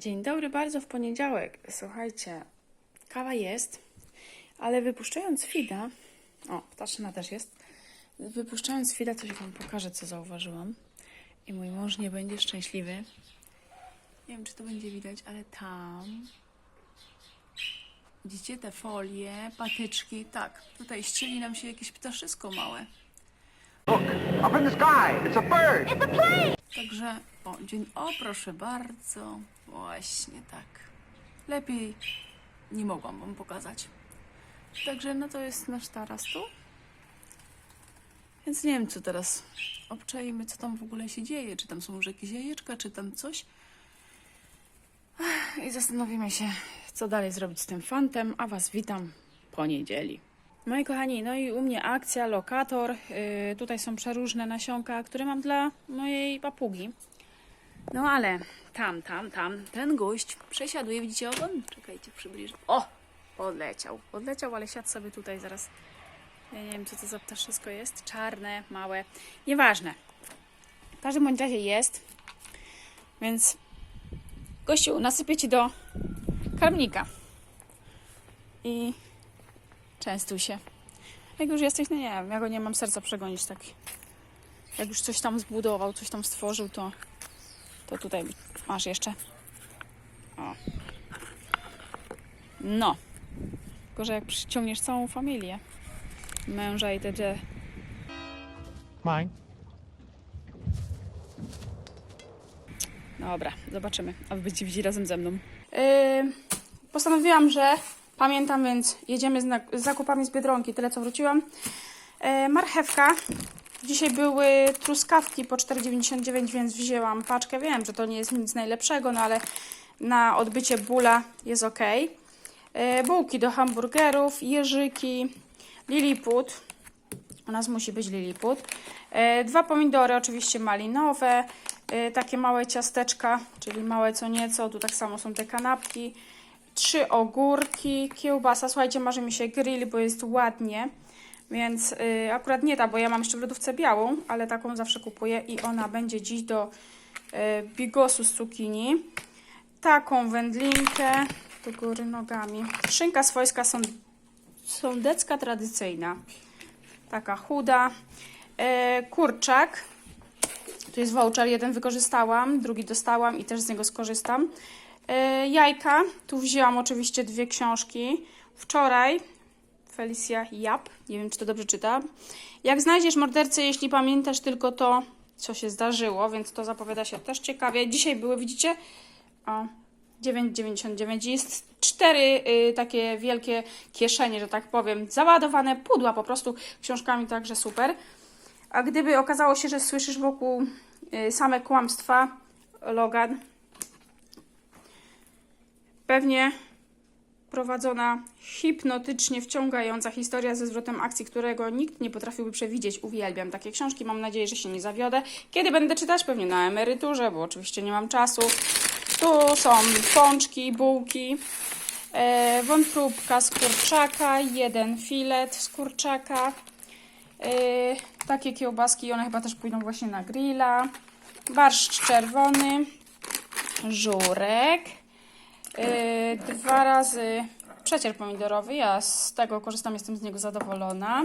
Dzień dobry bardzo w poniedziałek. Słuchajcie, kawa jest, ale wypuszczając Fida, o, ptaszyna też jest, wypuszczając Fida coś Wam pokażę, co zauważyłam i mój mąż nie będzie szczęśliwy. Nie wiem, czy to będzie widać, ale tam widzicie te folie, patyczki, tak, tutaj ścieli nam się jakieś ptaszysko małe. Look, up in the sky. It's a bird. Także, o, dzień, o proszę bardzo, właśnie tak. Lepiej nie mogłam wam pokazać. Także, no to jest nasz taras tu. Więc nie wiem, co teraz obczajmy, co tam w ogóle się dzieje. Czy tam są może jakieś jajeczka, czy tam coś. I zastanowimy się, co dalej zrobić z tym fantem, a was witam po niedzieli. Moi kochani, no i u mnie akcja, lokator. Yy, tutaj są przeróżne nasionka, które mam dla mojej papugi. No ale tam, tam, tam, ten gość przesiaduje, widzicie ogon? Czekajcie, przybliżę. O! Odleciał, odleciał, ale siadł sobie tutaj zaraz. Ja nie wiem, co to za ptaszysko jest. Czarne, małe. Nieważne. W każdym bądź razie jest. Więc gościu, nasypię ci do karmnika. I częstuj się. Jak już jesteś, no nie wiem, ja go nie mam serca przegonić tak. Jak już coś tam zbudował, coś tam stworzył, to, to tutaj masz jeszcze. O. No. Tylko, że jak przyciągniesz całą familię, męża i te Mine. Dobra, zobaczymy, a wy będziecie widzieli razem ze mną. Yy, postanowiłam, że pamiętam, więc jedziemy z, na- z zakupami z Biedronki, tyle co wróciłam. Yy, marchewka. Dzisiaj były truskawki po 4,99, więc wzięłam paczkę. Wiem, że to nie jest nic najlepszego, no ale na odbycie bóla jest ok. Yy, bułki do hamburgerów, jeżyki, liliput. U nas musi być liliput. E, Dwa pomidory, oczywiście malinowe. e, Takie małe ciasteczka, czyli małe co nieco. Tu tak samo są te kanapki. Trzy ogórki, kiełbasa. Słuchajcie, marzy mi się grill, bo jest ładnie. Więc y, akurat nie ta, bo ja mam jeszcze w lodówce białą, ale taką zawsze kupuję i ona będzie dziś do y, bigosu z cukinii. Taką wędlinkę do góry nogami. Szynka swojska są, sądecka tradycyjna taka chuda. E, kurczak. Tu jest voucher, jeden wykorzystałam, drugi dostałam i też z niego skorzystam. Jajka. Tu wzięłam oczywiście dwie książki. Wczoraj Felicia Jap, nie wiem czy to dobrze czytam. Jak znajdziesz mordercę, jeśli pamiętasz tylko to, co się zdarzyło, więc to zapowiada się też ciekawie. Dzisiaj były, widzicie? O, 9,99. Jest cztery y, takie wielkie kieszenie, że tak powiem, załadowane pudła po prostu książkami, także super. A gdyby okazało się, że słyszysz wokół y, same kłamstwa, Logan, pewnie prowadzona hipnotycznie wciągająca historia ze zwrotem akcji, którego nikt nie potrafiłby przewidzieć. Uwielbiam takie książki, mam nadzieję, że się nie zawiodę. Kiedy będę czytać? Pewnie na emeryturze, bo oczywiście nie mam czasu. Tu są pączki, bułki, e, wątróbka z kurczaka, jeden filet z kurczaka, e, takie kiełbaski, one chyba też pójdą właśnie na grilla, barszcz czerwony, żurek, e, dwa razy przecier pomidorowy, ja z tego korzystam, jestem z niego zadowolona.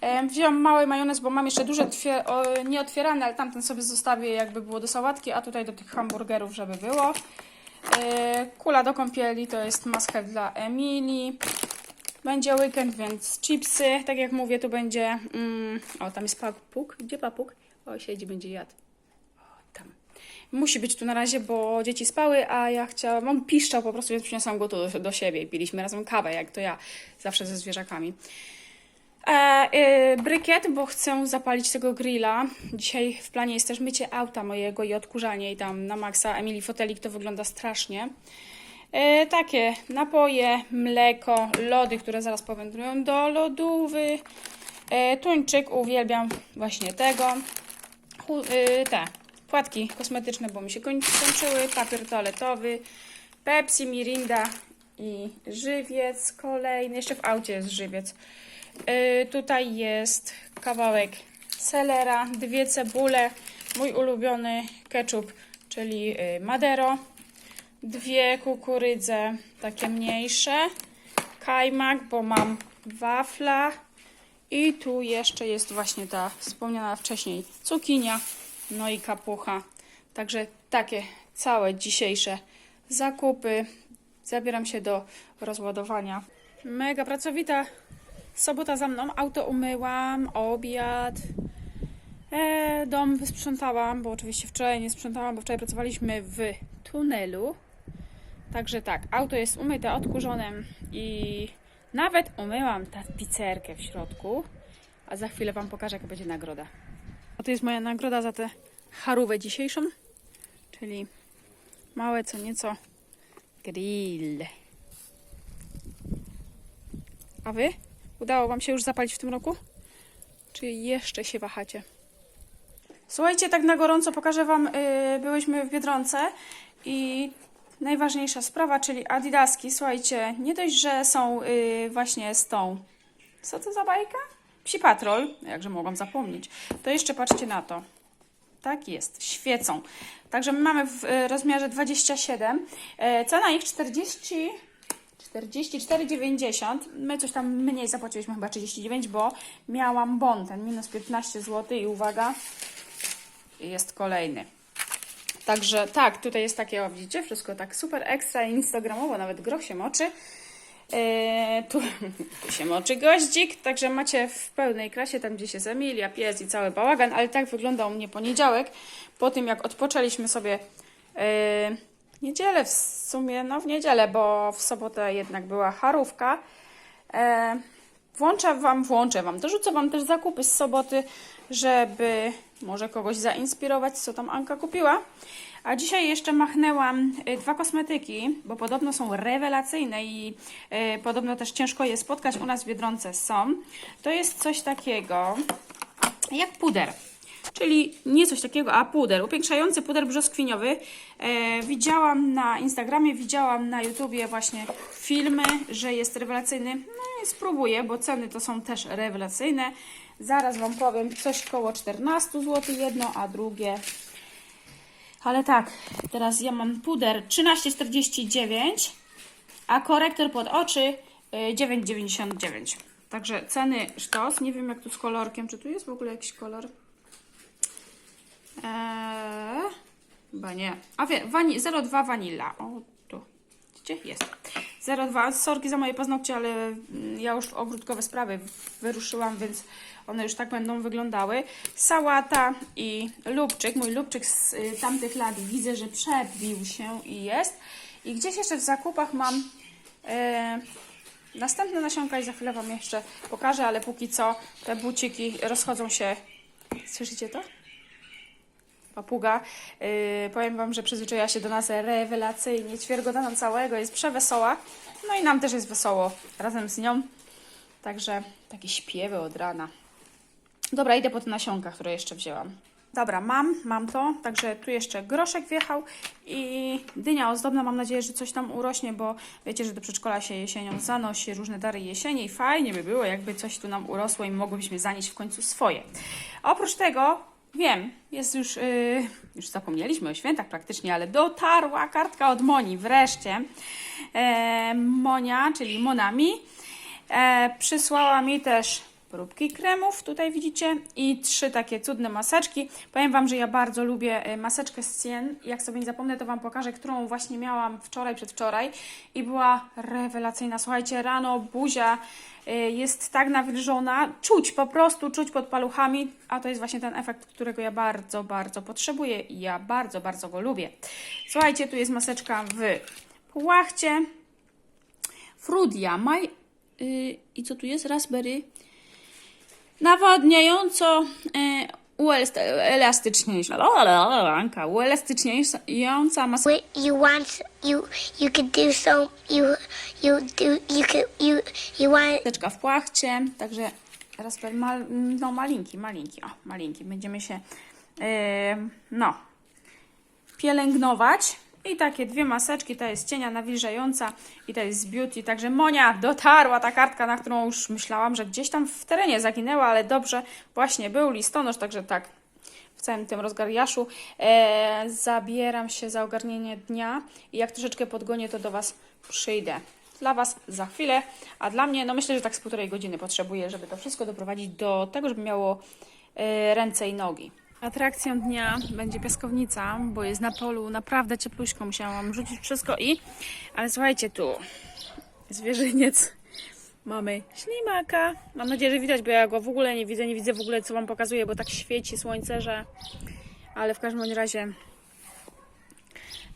E, Wzięłam mały majonez, bo mam jeszcze duże o, nieotwierane, ale tamten sobie zostawię jakby było do sałatki, a tutaj do tych hamburgerów, żeby było. E, Kula do kąpieli to jest have dla Emilii. Będzie weekend, więc chipsy, tak jak mówię, tu będzie... Mm, o, tam jest papuk. Gdzie papuk? O, siedzi, będzie jadł. Musi być tu na razie, bo dzieci spały, a ja chciałam... On piszczał po prostu, więc przyniosłam go tu do, do siebie i piliśmy razem kawę, jak to ja zawsze ze zwierzakami. E, e, brykiet, bo chcę zapalić tego grilla. Dzisiaj w planie jest też mycie auta mojego i odkurzanie i tam na maksa Emilii fotelik to wygląda strasznie. E, takie napoje, mleko, lody, które zaraz powędrują do lodówy. E, tuńczyk, uwielbiam właśnie tego. E, te płatki kosmetyczne, bo mi się koń, kończyły. Papier toaletowy, Pepsi, Mirinda i żywiec kolejny. Jeszcze w aucie jest żywiec. Yy, tutaj jest kawałek selera, dwie cebule, mój ulubiony ketchup, czyli yy, Madero. dwie kukurydze, takie mniejsze, kajmak, bo mam wafla i tu jeszcze jest właśnie ta wspomniana wcześniej cukinia, no i kapucha. Także takie całe dzisiejsze zakupy. Zabieram się do rozładowania. Mega pracowita sobota za mną. Auto umyłam, obiad. E, dom wysprzątałam, bo oczywiście wczoraj nie sprzątałam, bo wczoraj pracowaliśmy w tunelu. Także tak, auto jest umyte, odkurzone i nawet umyłam tapicerkę w środku. A za chwilę Wam pokażę, jaka będzie nagroda. To jest moja nagroda za tę charówę dzisiejszą, czyli małe co nieco grill. A Wy? Udało Wam się już zapalić w tym roku? Czy jeszcze się wahacie? Słuchajcie, tak na gorąco pokażę Wam, yy, byłyśmy w Biedronce i najważniejsza sprawa, czyli Adidaski. Słuchajcie, nie dość, że są yy, właśnie z tą, co to za bajka? Psi Patrol, jakże mogłam zapomnieć. To jeszcze patrzcie na to. Tak jest, świecą. Także my mamy w y, rozmiarze 27. E, Cena ich 40... 44,90. My coś tam mniej zapłaciliśmy, chyba 39, bo miałam bon, ten minus 15 zł i uwaga, jest kolejny. Także tak, tutaj jest takie, o widzicie, wszystko tak super ekstra instagramowo, nawet groch się moczy. Eee, tu, się moczy goździk, także macie w pełnej klasie, tam gdzieś jest Emilia, pies i cały bałagan, ale tak wygląda u mnie poniedziałek, po tym jak odpoczęliśmy sobie eee, niedzielę w sumie, no w niedzielę, bo w sobotę jednak była charówka. Eee, włączę Wam, włączę Wam, dorzucę Wam też zakupy z soboty, żeby może kogoś zainspirować, co tam Anka kupiła. A dzisiaj jeszcze machnęłam y, dwa kosmetyki, bo podobno są rewelacyjne i y, podobno też ciężko je spotkać. U nas w Biedronce są. To jest coś takiego jak puder. Czyli nie coś takiego, a puder. Upiększający puder brzoskwiniowy. E, widziałam na Instagramie, widziałam na YouTubie właśnie filmy, że jest rewelacyjny. No i spróbuję, bo ceny to są też rewelacyjne. Zaraz Wam powiem, coś koło 14 zł jedno, a drugie ale tak, teraz ja mam puder 13,49, a korektor pod oczy y, 9,99. Także ceny sztos. Nie wiem jak tu z kolorkiem. Czy tu jest w ogóle jakiś kolor? Eee, chyba nie. A wie, wani 02 vanilla. O, tu. Widzicie? Jest. 02. Sorki za moje paznokcie, ale mm, ja już w ogródkowe sprawy wyruszyłam, więc one już tak będą wyglądały. Sałata i lubczyk. Mój lubczyk z y, tamtych lat widzę, że przebił się i jest. I gdzieś jeszcze w zakupach mam e, następne nasionka i za chwilę Wam jeszcze pokażę, ale póki co te buciki rozchodzą się. Słyszycie to? papuga. Yy, powiem Wam, że przyzwyczaiła się do nas rewelacyjnie. Ćwiergota nam całego jest przewesoła. No i nam też jest wesoło razem z nią. Także takie śpiewy od rana. Dobra, idę po te nasionka, które jeszcze wzięłam. Dobra, mam, mam to. Także tu jeszcze groszek wjechał i dynia ozdobna. Mam nadzieję, że coś tam urośnie, bo wiecie, że do przedszkola się jesienią zanosi różne dary jesieni i fajnie by było, jakby coś tu nam urosło i mogłybyśmy zanieść w końcu swoje. Oprócz tego Wiem, jest już, yy, już zapomnieliśmy o świętach praktycznie, ale dotarła kartka od Moni wreszcie. E, Monia, czyli Monami, e, przysłała mi też próbki kremów, tutaj widzicie, i trzy takie cudne maseczki. Powiem Wam, że ja bardzo lubię e, maseczkę z Cien. Jak sobie nie zapomnę, to Wam pokażę, którą właśnie miałam wczoraj, przedwczoraj i była rewelacyjna. Słuchajcie, rano buzia y, jest tak nawilżona, czuć po prostu, czuć pod paluchami, a to jest właśnie ten efekt, którego ja bardzo, bardzo potrzebuję i ja bardzo, bardzo go lubię. Słuchajcie, tu jest maseczka w płachcie, Frudia, maj... y, i co tu jest? Raspberry nawodniająco e, uelast- elastyczniejsza, Anka, uelastyczniająca maseczka. Wait, you want you you could do so you you do you could you you want w płachcie, także raspberry mal, no malinki, malinki, o malinki, będziemy się e, no pielęgnować i takie dwie maseczki, ta jest cienia nawilżająca i ta jest z beauty, także Monia dotarła ta kartka, na którą już myślałam, że gdzieś tam w terenie zaginęła, ale dobrze, właśnie był listonosz, także tak, w całym tym rozgariaszu. E, zabieram się za ogarnienie dnia i jak troszeczkę podgonię, to do Was przyjdę. Dla Was za chwilę, a dla mnie, no myślę, że tak z półtorej godziny potrzebuję, żeby to wszystko doprowadzić do tego, żeby miało e, ręce i nogi. Atrakcją dnia będzie piaskownica, bo jest na polu naprawdę ciepluśko. Musiałam rzucić wszystko i... Ale słuchajcie, tu zwierzyniec. Mamy ślimaka. Mam nadzieję, że widać, bo ja go w ogóle nie widzę. Nie widzę w ogóle, co Wam pokazuję, bo tak świeci słońce, że... Ale w każdym razie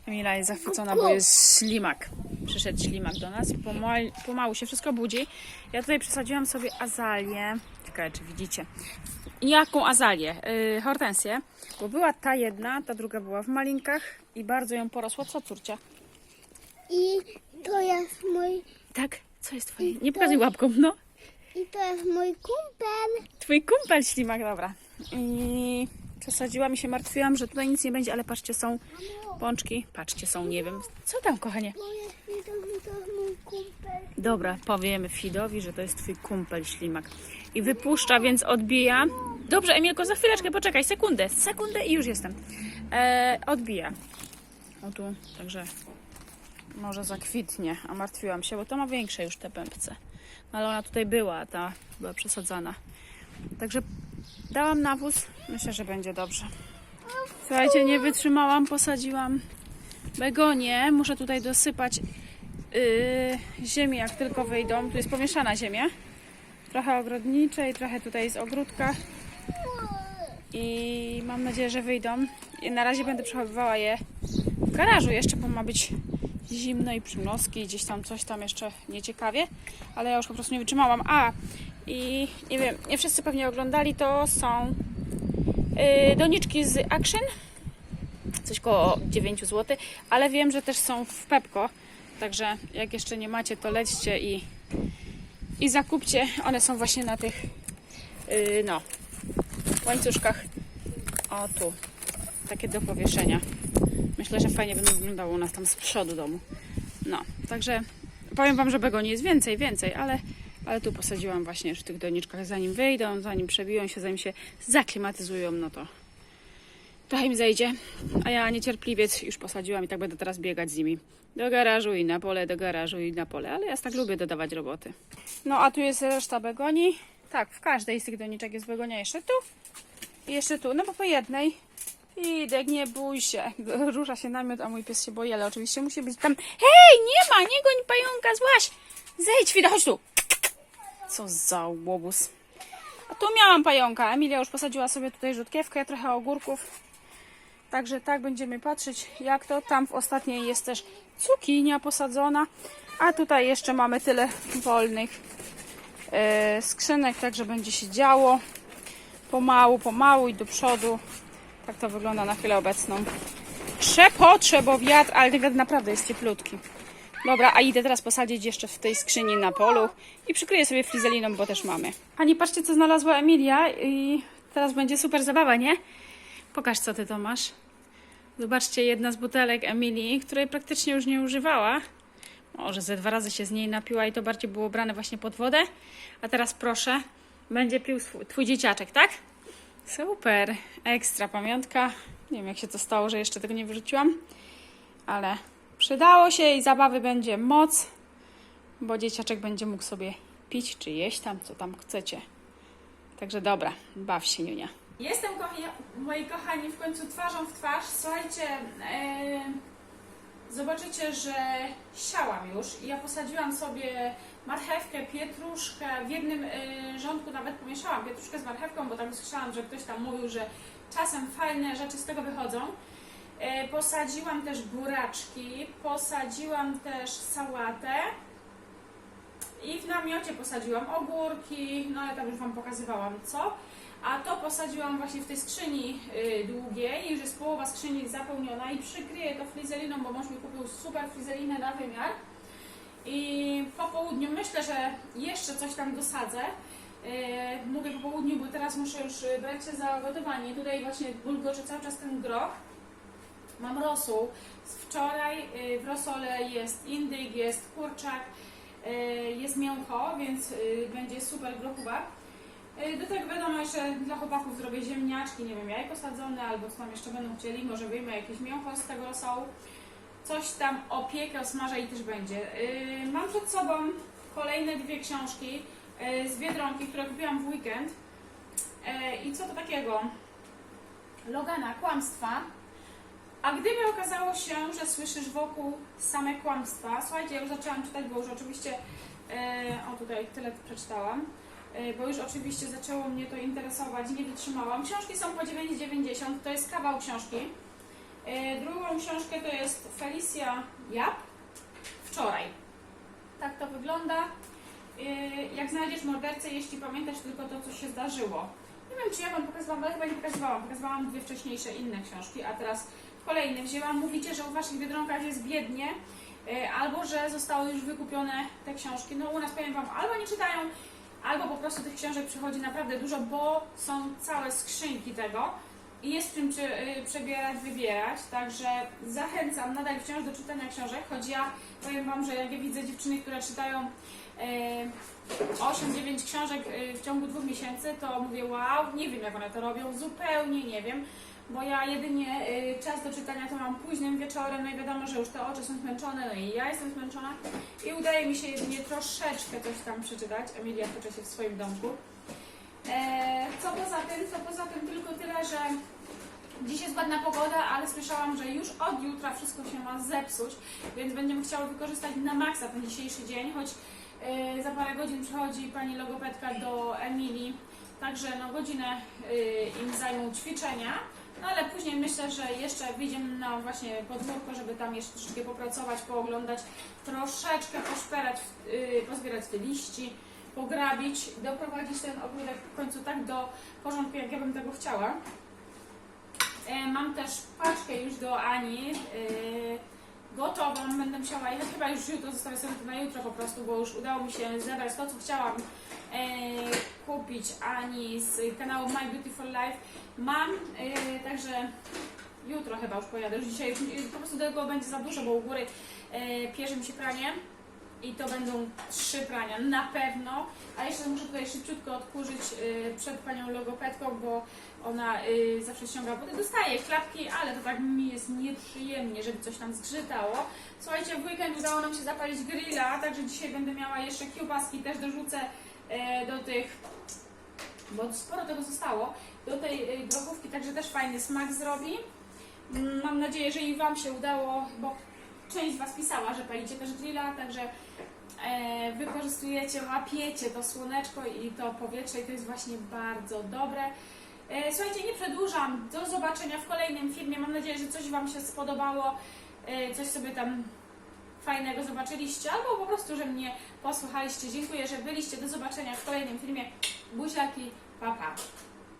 Emila jest zachwycona, bo jest ślimak. Przyszedł ślimak do nas. Pomału, pomału się wszystko budzi. Ja tutaj przesadziłam sobie azalię. Ciekawe, czy widzicie. Jaką azalię? Yy, hortensję. Bo była ta jedna, ta druga była w malinkach i bardzo ją porosło. Co, córcia? I to jest mój, Tak? Co jest twoje? Nie pokazuj łapką, no. i to jest mój kumpel. Twój kumpel ślimak, dobra. I przesadziłam i się martwiłam, że tutaj nic nie będzie, ale patrzcie, są pączki. Patrzcie, są, nie wiem. Co tam, kochanie? Moje widoki to jest mój kumpel. Dobra, powiemy Fidowi, że to jest twój kumpel ślimak. I wypuszcza, więc odbija. Dobrze, Emilko, za chwileczkę, poczekaj, sekundę, sekundę i już jestem. E, odbija. O tu, także może zakwitnie, a martwiłam się, bo to ma większe już te pępce. No ale ona tutaj była, ta była przesadzana. Także dałam nawóz, myślę, że będzie dobrze. Słuchajcie, nie wytrzymałam, posadziłam begonie. Muszę tutaj dosypać yy, ziemi, jak tylko wyjdą. Tu jest pomieszana ziemia. Trochę ogrodniczej, trochę tutaj z ogródka. I mam nadzieję, że wyjdą. Na razie będę przechowywała je w garażu jeszcze, bo ma być zimno i przymrozki, gdzieś tam coś tam jeszcze nieciekawie, ale ja już po prostu nie wytrzymałam. A, i nie wiem, nie wszyscy pewnie oglądali, to są yy, doniczki z Action, coś koło 9 zł, ale wiem, że też są w Pepko, także jak jeszcze nie macie, to lećcie i, i zakupcie. One są właśnie na tych yy, no, łańcuszkach. O tu, takie do powieszenia. Myślę, że fajnie będą wyglądało u nas tam z przodu domu. No, także powiem Wam, że begonii jest więcej, więcej, ale, ale tu posadziłam właśnie już w tych doniczkach, zanim wyjdą, zanim przebiją się, zanim się zaklimatyzują, no to trochę im zejdzie. A ja niecierpliwie już posadziłam i tak będę teraz biegać z nimi. Do garażu i na pole, do garażu i na pole, ale ja tak lubię dodawać roboty. No a tu jest reszta begonii. Tak, w każdej z tych doniczek jest begonia jeszcze tu jeszcze tu, no bo po jednej. Idek, nie bój się. Rusza się namiot, a mój pies się boi, ale oczywiście musi być tam. Hej, nie ma, nie goń pająka, złaś! Zejdź, Fida, chodź tu! Co za łobuz. A tu miałam pająka. Emilia już posadziła sobie tutaj rzutkiewkę, trochę ogórków. Także tak będziemy patrzeć, jak to. Tam w ostatniej jest też cukinia posadzona. A tutaj jeszcze mamy tyle wolnych e, skrzynek, także będzie się działo. Pomału, pomału i do przodu. Tak to wygląda na chwilę obecną. Trzepocze, bo wiatr, ale wiatr naprawdę jest cieplutki. Dobra, a idę teraz posadzić jeszcze w tej skrzyni na polu i przykryję sobie flizeliną, bo też mamy. Pani, patrzcie co znalazła Emilia i teraz będzie super zabawa, nie? Pokaż co ty to masz. Zobaczcie, jedna z butelek Emilii, której praktycznie już nie używała. Może ze dwa razy się z niej napiła i to bardziej było brane właśnie pod wodę. A teraz proszę, będzie pił swój, twój dzieciaczek, tak? Super, ekstra pamiątka. Nie wiem jak się to stało, że jeszcze tego nie wyrzuciłam, ale przydało się i zabawy będzie moc, bo dzieciaczek będzie mógł sobie pić czy jeść tam, co tam chcecie. Także dobra, baw się, Niunia. Jestem, moi kochani, w końcu twarzą w twarz. Słuchajcie, e, zobaczycie, że siałam już i ja posadziłam sobie marchewkę, pietruszkę, w jednym y, rządku nawet pomieszałam pietruszkę z marchewką, bo tam słyszałam, że ktoś tam mówił, że czasem fajne rzeczy z tego wychodzą. Y, posadziłam też buraczki, posadziłam też sałatę i w namiocie posadziłam ogórki, no ale tam już Wam pokazywałam co. A to posadziłam właśnie w tej skrzyni y, długiej, już jest połowa skrzyni zapełniona i przykryję to flizeliną, bo mąż mi kupił super flizelinę na wymiar. I po południu myślę, że jeszcze coś tam dosadzę. Yy, mówię po południu, bo teraz muszę już y, brać się za gotowanie. Tutaj właśnie bulgocze cały czas ten groch. Mam rosół. Wczoraj y, w rosole jest indyk, jest kurczak, jest mięcho, więc będzie super grochowa. Do tego wiadomo, jeszcze dla chłopaków zrobię ziemniaczki, nie wiem, jajko sadzone albo co tam jeszcze będą chcieli, może wyjmę jakieś mięcho z tego rosołu. Coś tam opiekę, osmażę i też będzie. Yy, mam przed sobą kolejne dwie książki yy, z Biedronki, które kupiłam w weekend. Yy, I co to takiego? Logana, kłamstwa. A gdyby okazało się, że słyszysz wokół same kłamstwa, słuchajcie, ja już zaczęłam czytać, bo już oczywiście, o tutaj tyle przeczytałam, bo już oczywiście zaczęło mnie to interesować, nie wytrzymałam. Książki są po 9,90, to jest kawał książki. E, drugą książkę to jest Felicia Jap, wczoraj. Tak to wygląda. E, jak znajdziesz mordercę, jeśli pamiętasz tylko to, co się zdarzyło. Nie wiem, czy ja Wam pokazywałam, ale chyba nie pokazywałam. Pokazywałam dwie wcześniejsze inne książki, a teraz kolejne wzięłam. Mówicie, że u Waszych biedronkach jest biednie, e, albo że zostały już wykupione te książki. No u nas powiem Wam, albo nie czytają, albo po prostu tych książek przychodzi naprawdę dużo, bo są całe skrzynki tego i jest w czym czy, y, przebierać, wybierać. Także zachęcam nadal wciąż do czytania książek, choć ja powiem Wam, że jak ja widzę dziewczyny, które czytają e, 8-9 książek y, w ciągu dwóch miesięcy, to mówię wow, nie wiem jak one to robią, zupełnie nie wiem, bo ja jedynie y, czas do czytania to mam późnym wieczorem, no i wiadomo, że już te oczy są zmęczone, no i ja jestem zmęczona i udaje mi się jedynie troszeczkę coś tam przeczytać. Emilia toczy się w swoim domku. E, co poza tym, co poza tym tylko tyle, że dziś jest ładna pogoda, ale słyszałam, że już od jutra wszystko się ma zepsuć, więc będziemy chciały wykorzystać na maksa ten dzisiejszy dzień, choć e, za parę godzin przychodzi pani logopedka do Emilii, także no godzinę e, im zajmą ćwiczenia, no ale później myślę, że jeszcze wyjdziemy na właśnie podwórko, żeby tam jeszcze troszeczkę popracować, pooglądać, troszeczkę poszperać, e, pozbierać te liści, pograbić, doprowadzić ten ogródek w końcu tak do porządku, jak ja bym tego chciała. E, Mam też paczkę już do Ani, e, gotową, będę musiała jechać, chyba już jutro, zostawię sobie to na jutro po prostu, bo już udało mi się zebrać to, co chciałam e, kupić Ani z kanału My Beautiful Life. Mam, także jutro chyba już pojadę, już dzisiaj po prostu tego będzie za dużo, bo u góry e, pierze mi się pranie i to będą trzy prania na pewno. A jeszcze muszę tutaj szybciutko odkurzyć y, przed panią logopedką, bo ona y, zawsze ściąga wody. Dostaje klapki, ale to tak mi jest nieprzyjemnie, żeby coś tam zgrzytało. Słuchajcie, w weekend udało nam się zapalić grilla, także dzisiaj będę miała jeszcze kiełbaski, też dorzucę y, do tych, bo sporo tego zostało, do tej grochówki, także też fajny smak zrobi. Mm, Mam nadzieję, że i Wam się udało, bo część z Was pisała, że palicie też grilla, także e, wykorzystujecie, łapiecie to słoneczko i to powietrze i to jest właśnie bardzo dobre. E, słuchajcie, nie przedłużam. Do zobaczenia w kolejnym filmie. Mam nadzieję, że coś Wam się spodobało, e, coś sobie tam fajnego zobaczyliście, albo po prostu, że mnie posłuchaliście. Dziękuję, że byliście. Do zobaczenia w kolejnym filmie. Buziaki, pa pa.